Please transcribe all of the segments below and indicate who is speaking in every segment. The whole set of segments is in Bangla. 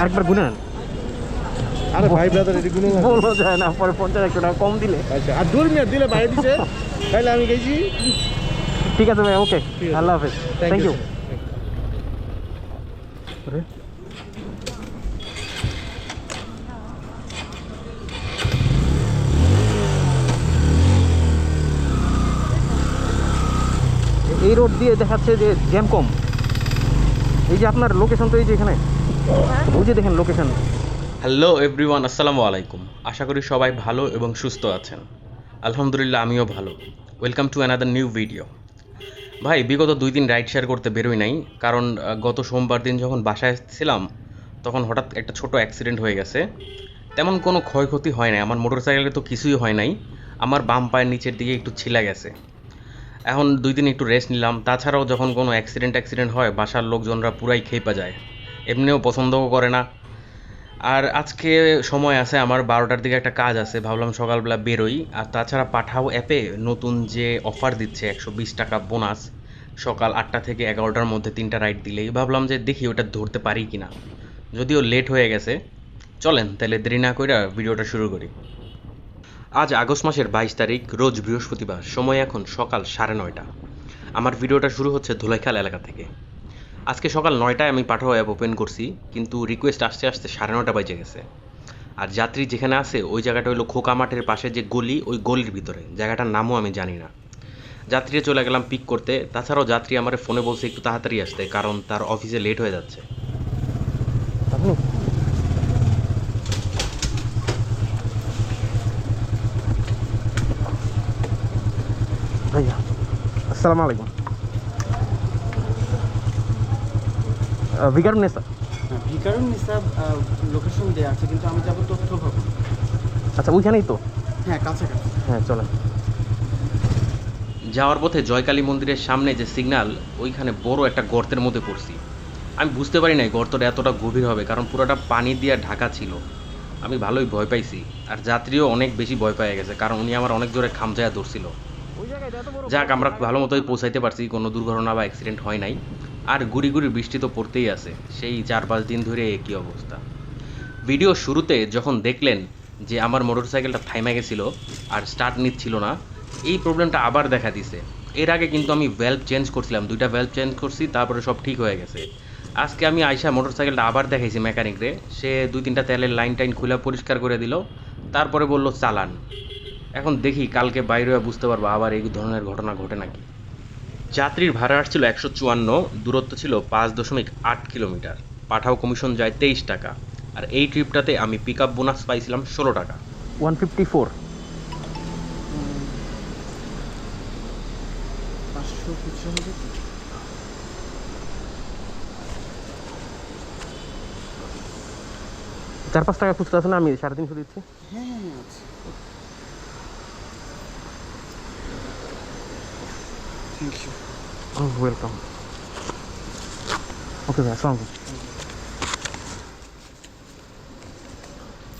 Speaker 1: আরেকবার গুনে
Speaker 2: আরে ভাই ব্রাদার এটি কোনো
Speaker 1: বলো যায় না পরে পঞ্চাশ একশো টাকা কম দিলে।
Speaker 2: আচ্ছা আর দূর মিয়া দিলে বাইরে দিছে। তাহলে আমি গেছি।
Speaker 1: ঠিক আছে ভাই ওকে আল্লাহ হাফেজ। থ্যাংক ইউ এই রোড দিয়ে দেখাচ্ছে যে জ্যাম কম। এই যে আপনার লোকেশন তো এই যে এখানে। যে দেখেন লোকেশন
Speaker 3: হ্যালো এভরিওয়ান আসসালামু আলাইকুম। আশা করি সবাই ভালো এবং সুস্থ আছেন। আলহামদুলিল্লাহ, আমিও ভালো। Welcome to another new video ভাই, বিগত দুই দিন রাইড শেয়ার করতে বেরোই নাই, কারণ গত সোমবার দিন যখন বাসায় ছিলাম, তখন হঠাৎ একটা ছোট অ্যাক্সিডেন্ট হয়ে গেছে। তেমন কোনো ক্ষয়ক্ষতি হয় নাই। আমার মোটর সাইকেলে তো কিছুই হয় নাই। আমার বাম পায়ের নিচের দিকে একটু ছিলা গেছে। এখন দুই দিন একটু রেস্ট নিলাম। তাছাড়াও যখন কোনো অ্যাক্সিডেন্ট অ্যাক্সিডেন্ট হয়, বাসার লোকজনরা পুরাই খেপা যায়। এমনিও পছন্দও করে না। আর আজকে সময় আছে, আমার বারোটার দিকে একটা কাজ আছে, ভাবলাম সকালবেলা বেরোই। আর তাছাড়া পাঠাও অ্যাপে নতুন যে অফার দিচ্ছে একশো বিশ টাকা বোনাস, সকাল আটটা থেকে এগারোটার মধ্যে তিনটা রাইড দিলেই। ভাবলাম যে দেখি ওটা ধরতে পারি কি না যদিও লেট হয়ে গেছে। চলেন, তাহলে দেরি না করে ভিডিওটা শুরু করি। আজ আগস্ট মাসের বাইশ তারিখ, রোজ বৃহস্পতিবার। সময় এখন সকাল সাড়ে নয়টা। আমার ভিডিওটা শুরু হচ্ছে ধুলাইখাল এলাকা থেকে। আজকে সকাল নয়টায় আমি পাঠাও অ্যাপ ওপেন করছি, কিন্তু রিকোয়েস্ট আসতে আসতে সাড়ে নটা বাজে গেছে। আর যাত্রী যেখানে আছে, ওই জায়গাটা হলো খোকা মাঠের পাশে যে গলি, ওই গলির ভিতরে। জায়গাটার নামও আমি জানি না। যাত্রীরা চলে গেলাম পিক করতে। তাছাড়াও যাত্রী আমার ফোনে বলছে, একটু তাড়াতাড়ি আসতে, কারণ তার অফিসে লেট হয়ে যাচ্ছে।
Speaker 1: আসসালামু আলাইকুম। ভিকারুন নেসা
Speaker 4: ভিকারুন নিসাব লোকেশন দেওয়া আছে কিন্তু আমি যাব তথ্য ভবন।
Speaker 1: আচ্ছা ওইখানেই তো?
Speaker 4: হ্যাঁ কাছাকাছি।
Speaker 1: হ্যাঁ চলেন।
Speaker 3: যাওয়ার পথে জয়কালী মন্দিরের সামনে যে সিগন্যাল ওইখানে বড় একটা গর্তের মধ্যে পড়ছি। আমি বুঝতে পারি নাই গর্তটা এতটা গভীর হবে কারণ পুরোটা পানি দিয়ে ঢাকা ছিল। আমি ভালোই ভয় পাইছি আর যাত্রীও অনেক বেশি ভয় পেয়ে গেছে কারণ উনি আমার অনেক জোরে খামচায়া ধরছিল। যাক আমরা ভালো মতোই পৌঁছাইতে পারছি কোনো দুর্ঘটনা বা অ্যাক্সিডেন্ট হয় নাই। আর গুড়ি গুড়ি বৃষ্টি তো পড়তেই আছে। সেই চার পাঁচ দিন ধরে একই অবস্থা? ভিডিও শুরুতে যখন দেখলেন যে আমার মোটরসাইকেলটা থাইমা গেছিল আর স্টার্ট নিচ্ছিল না, এই প্রবলেমটা আবার দেখা দিছে। এর আগে কিন্তু আমি ভ্যালভ চেঞ্জ করছিলাম, দুইটা ভ্যালভ চেঞ্জ করছি, তারপরে সব ঠিক হয়ে গেছে। আজকে আমি আইসা মোটরসাইকেলটা আবার দেখাইছি মেকানিকরে সে দুই তিনটা তেলের লাইন টাইন খুলে পরিষ্কার করে দিল, তারপরে বলল, চালান। এখন দেখি কালকে বাইরে বুঝতে পারব আবার এই ধরনের ঘটনা ঘটে নাকি। যাত্রীর ভাড়া আসছিল একশো চুয়ান্ন দূরত্ব ছিল পাঁচ দশমিক আট কিলোমিটার। পাঠাও কমিশন যায় তেইশ টাকা। আর এই ট্রিপটাতে আমি পিক আপ বোনাস পাইছিলাম ষোলো টাকা।
Speaker 1: One fifty four? চার পাঁচ টাকা খুচরা আছে না? আমি সাড়ে তিনশো দিচ্ছি।
Speaker 4: হ্যাঁ হ্যাঁ হ্যাঁ, আছে থ্যাংক ইউ
Speaker 1: ওয়েলকাম ওকে ভাই আসসালামু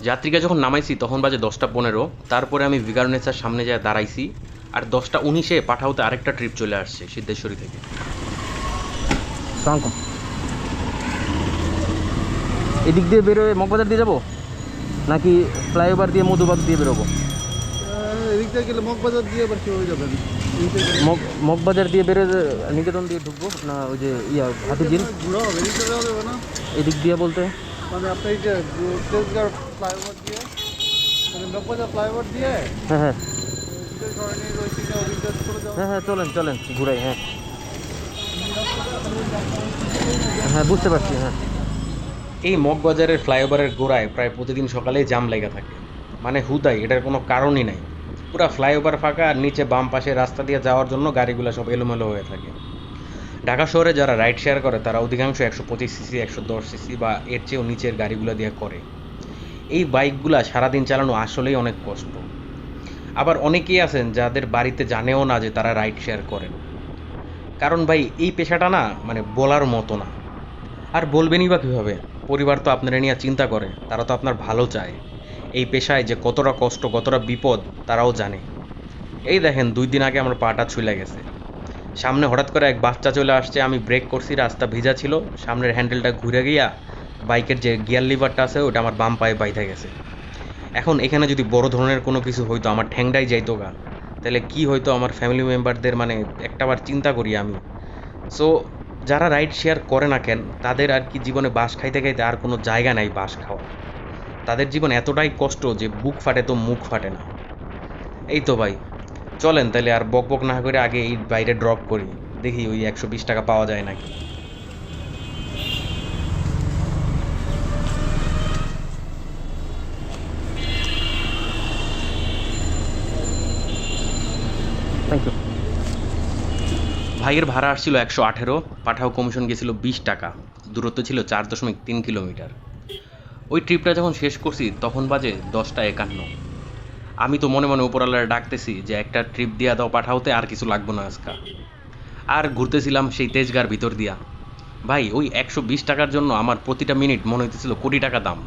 Speaker 3: যাত্রীকে যখন নামাইছি তখন বাজে দশটা পনেরো। তারপরে আমি ভিগারনেসার সামনে যায় দাঁড়াইছি আর দশটা উনিশে পাঠাওতে আরেকটা ট্রিপ চলে আসছে সিদ্ধেশ্বরী থেকে।
Speaker 1: এদিক দিয়ে বেরোয় মগবাজার দিয়ে যাব? নাকি ফ্লাইওভার দিয়ে মধুবাগ দিয়ে বেরোবো?
Speaker 2: এদিক থেকে গেলে মগবাজার দিয়ে আবার কীভাবে যাবেন
Speaker 1: মগ মগবাজার দিয়ে বেরোয় নিকেতন দিয়ে ঢুকবো না ওই যে ইয়া হাতিঝিল
Speaker 2: ঘুরা হবে এদিক থেকে যাওয়া যাবে না
Speaker 1: এদিক দিয়ে বলতে।
Speaker 2: মানে আপনার এই যে ফ্লাইওভার দিয়ে মানে মগবাজার ফ্লাইওভার দিয়ে
Speaker 1: হ্যাঁ হ্যাঁ। হ্যাঁ হ্যাঁ চলেন চলেন ঘুরাই হ্যাঁ। হ্যাঁ বুঝতে পারছি হ্যাঁ।
Speaker 3: এই মগবাজারের ফ্লাইওভারের গোড়ায় প্রায় প্রতিদিন সকালেই জাম লেগে থাকে। মানে হুদাই এটার কোনো কারণই নাই। পুরো ফ্লাইওভার ফাঁকা আর নিচে বাম পাশে রাস্তা দিয়ে যাওয়ার জন্য গাড়িগুলো সব এলোমেলো হয়ে থাকে। ঢাকা শহরে যারা রাইড শেয়ার করে, তারা অধিকাংশ একশো পঁচিশ সিসি, একশো দশ সিসি বা এর চেয়েও নিচের গাড়িগুলো দিয়ে করে। এই বাইকগুলা সারাদিন চালানো আসলেই অনেক কষ্ট। আবার অনেকেই আছেন যাদের বাড়িতে জানেও না যে তারা রাইড শেয়ার করেন। কারণ ভাই, এই পেশাটা না মানে বলার মতো না। আর বলবেনই বা কীভাবে? পরিবার তো আপনারা নিয়ে চিন্তা করে, তারা তো আপনার ভালো চায়। এই পেশায় যে কতটা কষ্ট, কতটা বিপদ, তারাও জানে। এই দেখেন, দুই দিন আগে আমার পাটা ছুলে গেছে। সামনে হঠাৎ করে এক বাচ্চা চলে আসছে, আমি ব্রেক করছি, রাস্তা ভিজা ছিল। সামনের হ্যান্ডেলটা ঘুরে গিয়া বাইকের যে গিয়ার লিভারটা আছে, ওটা আমার বাম পায়ে বাইধা গেছে। এখন এখানে যদি বড় ধরনের কোনো কিছু হইতো, আমার ঠ্যাংটাই যাইতো গা। তাহলে কি হয়তো আমার ফ্যামিলি মেম্বারদের মানে একটাবার চিন্তা করি আমি। সো যারা রাইড শেয়ার করে না কেন, তাদের আর কি জীবনে বাস খাইতে খাইতে আর কোনো জায়গা নাই বাস খাওয়া তাদের জীবন এতটাই কষ্ট যে বুক ফাটে তো মুখ ফাটে না। এই তো ভাই চলেন তাহলে আর বক বক না করে আগে এই বাইরে ড্রপ করি। দেখি ওই একশো বিশ টাকা পাওয়া যায় নাকি। ভাইয়ের ভাড়া আসছিল একশো আঠেরো পাঠাও কমিশন গেছিল বিশ টাকা। দূরত্ব ছিল চার দশমিক তিন কিলোমিটার। ওই ট্রিপটা যখন শেষ করছি, তখন বাজে দশটা একান্ন। আমি তো মনে মনে উপরালার ডাকতেছি যে, একটা ট্রিপ দিয়া দাও পাঠাওতে আর কিছু লাগবো না আজকা। আর ঘুরতেছিলাম সেই তেজগার ভিতর দিয়া। ভাই, ওই একশো বিশ টাকার জন্য আমার প্রতিটা মিনিট মনে হইতেছিল কোটি টাকা দাম।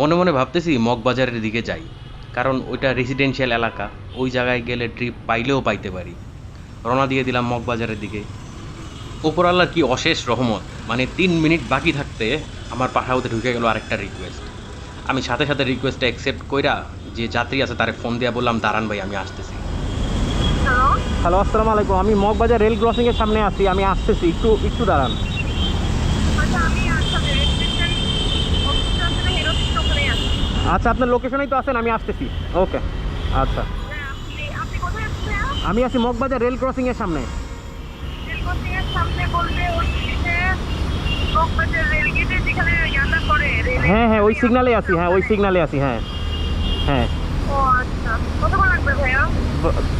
Speaker 3: মনে মনে ভাবতেছি মগবাজারের দিকে যাই, কারণ ওইটা রেসিডেন্সিয়াল এলাকা। ওই জায়গায় গেলে ট্রিপ পাইলেও পাইতে পারি। রওনা দিয়ে দিলাম মগবাজারের দিকে। উপরাল্লার কি অশেষ রহমত মানে তিন মিনিট বাকি থাকতে আমার পাঠাওতে ঢুকে গেল আরেকটা রিকোয়েস্ট আমি সাথে সাথে রিকোয়েস্টটা অ্যাকসেপ্ট কইরা যে যাত্রী আছে তারে ফোন দিয়া বললাম দাঁড়ান ভাই আমি আসতেছি।
Speaker 5: হ্যালো
Speaker 1: হ্যালো আসসালামু আলাইকুম। আমি মগবাজার রেল ক্রসিংয়ের সামনে আছি আমি আসতেছি। একটু একটু দাঁড়ান।
Speaker 5: আচ্ছা
Speaker 1: আচ্ছা আপনার লোকেশনেই তো আছেন আমি আসতেছি। ওকে আচ্ছা।
Speaker 5: হ্যাঁ,
Speaker 1: আমি আছি মগবাজার রেল ক্রসিংয়ের সামনে। হ্যাঁ হ্যাঁ ওই সিগনালে আছি হ্যাঁ ওই সিগনালে আছি হ্যাঁ হ্যাঁ।
Speaker 5: আচ্ছা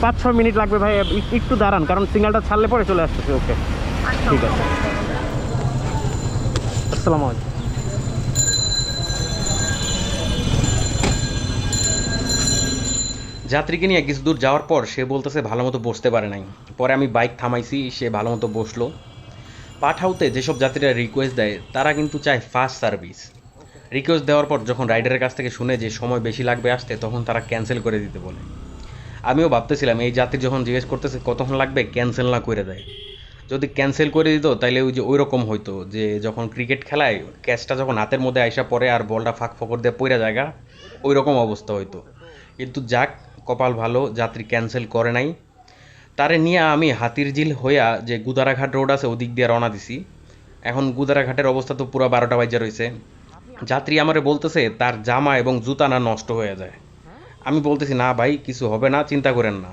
Speaker 1: পাঁচ ছ মিনিট লাগবে ভাই একটু দাঁড়ান কারণ সিগনালটা ছাড়লে পরে চলে আসতেছে ওকে।
Speaker 5: আচ্ছা
Speaker 1: ঠিক আছে। আসসালামু আলাইকুম।
Speaker 3: যাত্রীকে নিয়ে কিছু দূর যাওয়ার পর সে বলতেছে ভালো মতো বসতে পারে নাই। পরে আমি বাইক থামাইছি, সে ভালো মতো বসল। পাঠাওতে যেসব যাত্রীরা রিকোয়েস্ট দেয়, তারা কিন্তু চায় ফাস্ট সার্ভিস রিকোয়েস্ট দেওয়ার পর যখন রাইডারের কাছ থেকে শুনে যে সময় বেশি লাগবে আসতে, তখন তারা ক্যান্সেল করে দিতে বলে। আমিও ভাবতেছিলাম, এই যাত্রী যখন জিজ্ঞেস করতেছে কতক্ষণ লাগবে ক্যান্সেল না করে দেয়। যদি ক্যান্সেল করে দিত তাহলে ওই যে ওই রকম হইতো যে যখন ক্রিকেট খেলায় ক্যাচটা যখন হাতের মধ্যে আইসা পড়ে আর বলটা ফাঁক ফকর দিয়ে পড়ে জায়গা ওই রকম অবস্থা হইতো। কিন্তু যাক কপাল ভালো, যাত্রী ক্যান্সেল করে নাই। তারে নিয়ে আমি হাতির ঝিল হইয়া যে গুদারাঘাট রোড আছে, ওদিক দিয়ে রওনা দিছি। এখন গুদারাঘাটের অবস্থা তো পুরো বারোটা বাজে রয়েছে যাত্রী আমারে বলতেছে, তার জামা এবং জুতা না নষ্ট হয়ে যায়। আমি বলতেছি, না ভাই, কিছু হবে না, চিন্তা করেন না।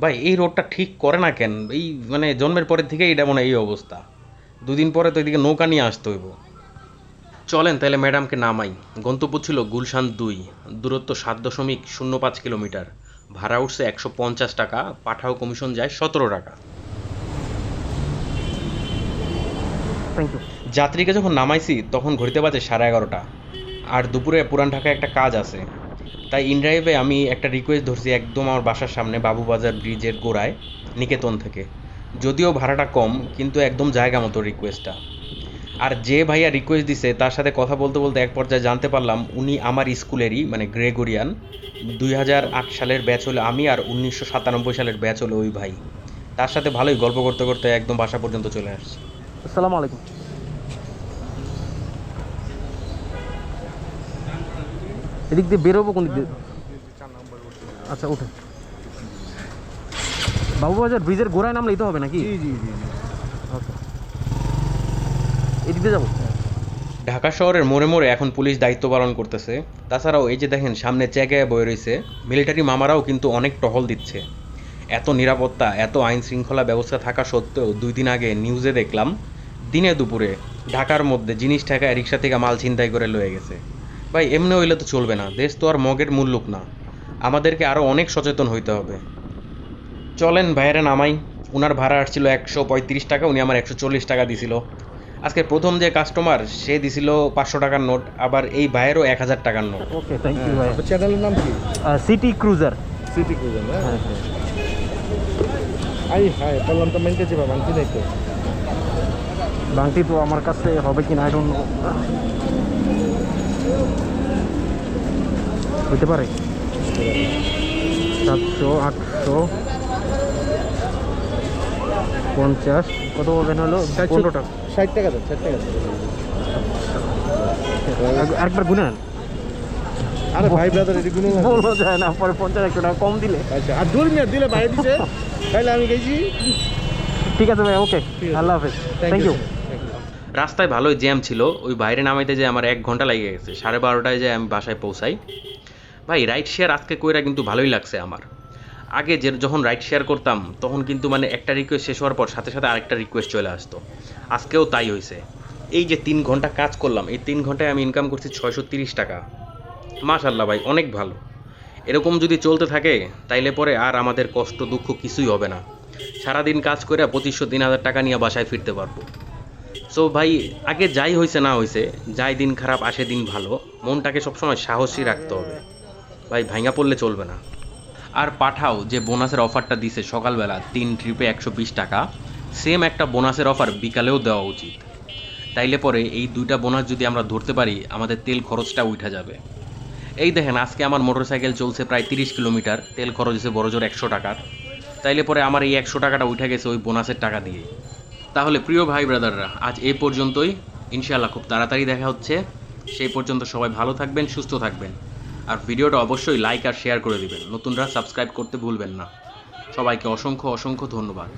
Speaker 3: ভাই, এই রোডটা ঠিক করে না কেন? এই মানে জন্মের পরের থেকে এটা মনে এই অবস্থা। দুদিন পরে তো এদিকে নৌকা নিয়ে আসতে হইব। চলেন তাহলে ম্যাডামকে নামাই। গন্তব্য ছিল গুলশান দুই। দূরত্ব সাত দশমিক শূন্য পাঁচ কিলোমিটার। ভাড়া উঠছে একশো পঞ্চাশ টাকা পাঠাও কমিশন যায় সতেরো টাকা।
Speaker 1: থ্যাংক ইউ
Speaker 3: যাত্রীকে যখন নামাইছি তখন ঘড়িতে বাজে সাড়ে এগারোটা। আর দুপুরে পুরান ঢাকায় একটা কাজ আছে। তাই ইনড্রাইভে আমি একটা রিকোয়েস্ট ধরছি একদম আমার বাসার সামনে বাবুবাজার ব্রিজের গোড়ায় নিকেতন থেকে। যদিও ভাড়াটা কম কিন্তু একদম জায়গা মতো রিকোয়েস্টটা আর যে ভাইয়া রিকোয়েস্ট দিছে তার সাথে কথা বলতে বলতে এক পর্যায়ে জানতে পারলাম উনি আমার স্কুলেরই মানে গ্রেগরিয়ান। দুই হাজার আট সালের ব্যাচ হলো আমি আর উনিশশো সাতানব্বই সালের ব্যাচ হলো ওই ভাই। তার সাথে ভালোই গল্প করতে করতে একদম বাসা পর্যন্ত চলে আসছি।
Speaker 1: আসসালামু আলাইকুম। এদিক দিয়ে বেরোবো কোন দিক দিয়ে? আচ্ছা উঠে। বাবুবাজার ব্রিজের গোড়ায় নামলেই তো হবে নাকি?
Speaker 2: জি জি জি।
Speaker 1: ওকে। এদিক যাব?
Speaker 3: ঢাকা শহরের মোড়ে মোড়ে এখন পুলিশ দায়িত্ব পালন করতেছে। তাছাড়াও এই যে দেখেন, সামনে চেকায় বয়ে রয়েছে মিলিটারি মামারাও কিন্তু অনেক টহল দিচ্ছে। এত নিরাপত্তা, এত আইন শৃঙ্খলা ব্যবস্থা থাকা সত্ত্বেও দুই দিন আগে নিউজে দেখলাম, দিনে দুপুরে ঢাকার মধ্যে জিনিস ঠেকায় রিক্সা থেকে মাল ছিনতাই করে লয়ে গেছে। ভাই, এমনি হইলে তো চলবে না। দেশ তো আর মগের মূল্যক না। আমাদেরকে আরও অনেক সচেতন হইতে হবে। চলেন বাইরে নামাই। উনার ভাড়া আসছিল একশো পঁয়ত্রিশ টাকা, উনি আমার একশো চল্লিশ টাকা দিছিল। আজকে প্রথম যে কাস্টমার সে দিছিল পাঁচশো টাকার নোট আবার এই ভাইয়েরও এক হাজার টাকার নোট
Speaker 1: ওকে থ্যাংক ইউ ভাই।
Speaker 2: চ্যানেলের নাম কি?
Speaker 1: সিটি ক্রুজার
Speaker 2: সিটি ক্রুজার হ্যাঁ আই হাই বললাম তো মেনতে যাবা বাংতি নাই তো।
Speaker 1: বাংটি তো আমার কাছে হবে কি না আই ডোন্ট নো হইতে পারে। সাতশো আটশো পঞ্চাশ কত বলবেন হলো? পনেরো টাকা
Speaker 2: ষাট টাকা দেন ষাট টাকা
Speaker 1: গুনে নেন।
Speaker 2: আরে ভাই ব্রাদার এটি গুনে।
Speaker 1: বলব যায় না পরে পঞ্চাশ একশো টাকা কম দিলে।
Speaker 2: আচ্ছা আর দূর মিয়া দিলে বাইরে দিছে। তাহলে আমি গেছি।
Speaker 1: ঠিক আছে ভাই ওকে। আল্লাহ হাফেজ। থ্যাংক ইউ
Speaker 3: রাস্তায় ভালোই জ্যাম ছিল ওই বাইরে নামাইতে যে আমার এক ঘণ্টা লেগে গেছে। সাড়ে বারোটায় যে আমি বাসায় পৌঁছাই। ভাই রাইড শেয়ার আজকে কইরা কিন্তু ভালোই লাগছে আমার। আগে যে যখন রাইড শেয়ার করতাম, তখন কিন্তু মানে একটা রিকোয়েস্ট শেষ হওয়ার পর সাথে সাথে আরেকটা রিকোয়েস্ট চলে আসতো। আজকেও তাই হয়েছে। এই যে তিন ঘণ্টা কাজ করলাম, এই তিন ঘন্টায় আমি ইনকাম করছি ছয়শো তিরিশ টাকা। মাশাল্লাহ ভাই, অনেক ভালো। এরকম যদি চলতে থাকে, তাইলে পরে আর আমাদের কষ্ট দুঃখ কিছুই হবে না। সারাদিন কাজ করে পঁচিশশো, তিন হাজার টাকা নিয়ে বাসায় ফিরতে পারব। সো ভাই, আগে যাই হয়েছে না হয়েছে যাই দিন খারাপ আসে দিন ভালো, মনটাকে সবসময় সাহসী রাখতে হবে। ভাই ভাঙা পড়লে চলবে না। আর পাঠাও যে বোনাসের অফারটা দিছে সকালবেলা, তিন ট্রিপে একশো বিশ টাকা। সেম একটা বোনাসের অফার বিকালেও দেওয়া উচিত। তাইলে পরে এই দুইটা বোনাস যদি আমরা ধরতে পারি, আমাদের তেল খরচটা উঠা যাবে। এই দেখেন, আজকে আমার মোটরসাইকেল চলছে প্রায় তিরিশ কিলোমিটার, তেল খরচ হয়েছে বড় জোর একশো টাকার। তাইলে পরে আমার এই একশো টাকাটা উঠে গেছে ওই বোনাসের টাকা দিয়ে তাহলে প্রিয় ভাই ব্রাদাররা, আজ এই পর্যন্তই। ইনশাআল্লাহ খুব তাড়াতাড়ি দেখা হচ্ছে। সেই পর্যন্ত সবাই ভালো থাকবেন, সুস্থ থাকবেন। আর ভিডিওটা অবশ্যই লাইক আর শেয়ার করে দিবেন। নতুনরা সাবস্ক্রাইব করতে ভুলবেন না। সবাইকে অসংখ্য অসংখ্য ধন্যবাদ।